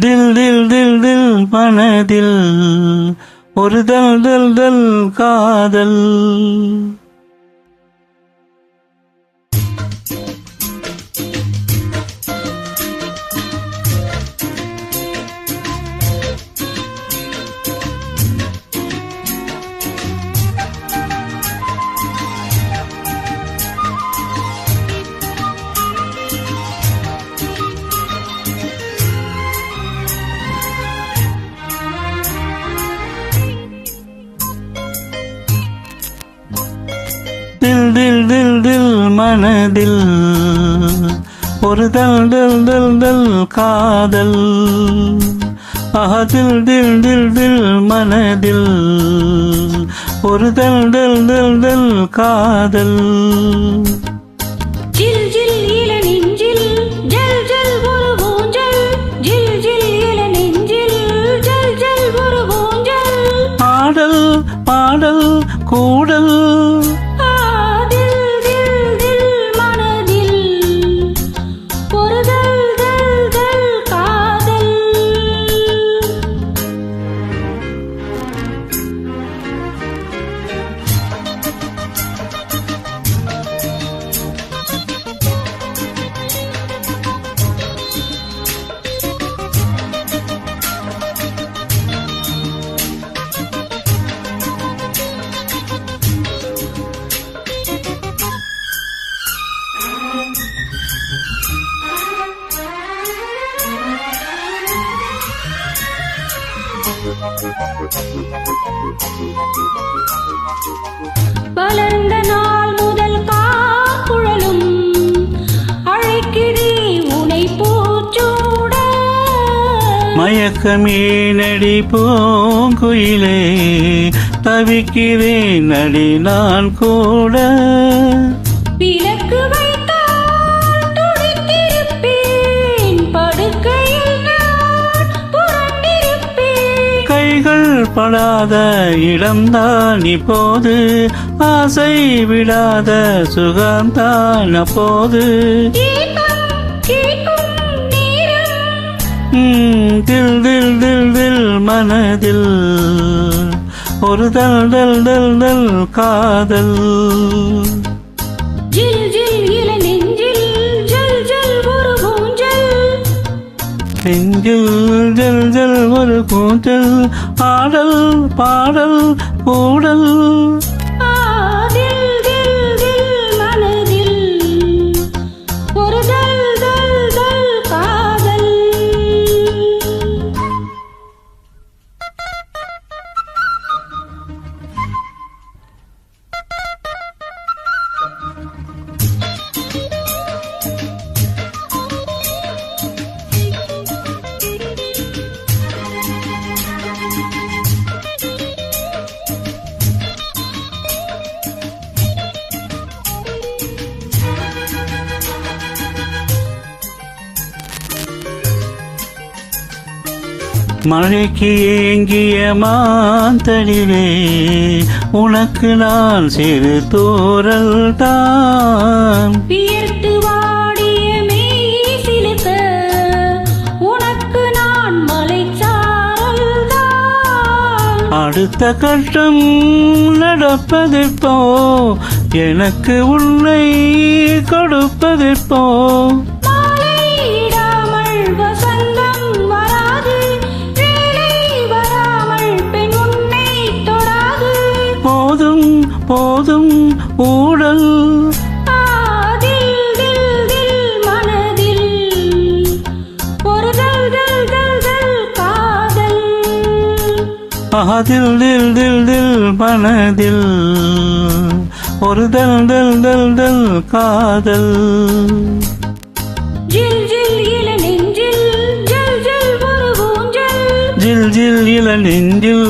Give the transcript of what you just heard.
தில் தில் தில் தில் மனதில். ஒரு தல் தல் தல் காதல். தில் தில் தில் தில் மனதில். ஒரு தல் தல் தல் தல் காதல். ஆஹா தில் தில் தில் தில் மனதில். ஒரு தல் தல் தல் தல் காதல். வளர்ந்த நாள் முதல் காக்குழலும் அழைக்கிறே உனை பூச்சூட. மயக்கமே நடி பூங்குயிலே தவிக்கிறேன் நடி நான் கூட விலக்கு படாத இடம்தான் இப்போது. ஆசை விடாத சுகம்தான் அப்போது. தில் தில் தில் தில் மனதில். ஒரு தல் தல் தல் தல் காதல். நெஞ்சில். ஜல் ஜல் ஒரு ஊஞ்சல் நெஞ்சில் பாடல் போடல். ஒரு மழைக்கு ஏங்கிய மாந்தளிலே உனக்கு நான் சிறு தூரல் தான் அடுத்த கட்டம் நடப்பதெப்போ? எனக்கு உன்னை கொடுப்பதெப்போ? தல் காதல். அதில் தில் தில் தில் மனதில். ஒரு தல் தல் தல் தல் காதல். ஜில் ஜில் இள நெஞ்சில்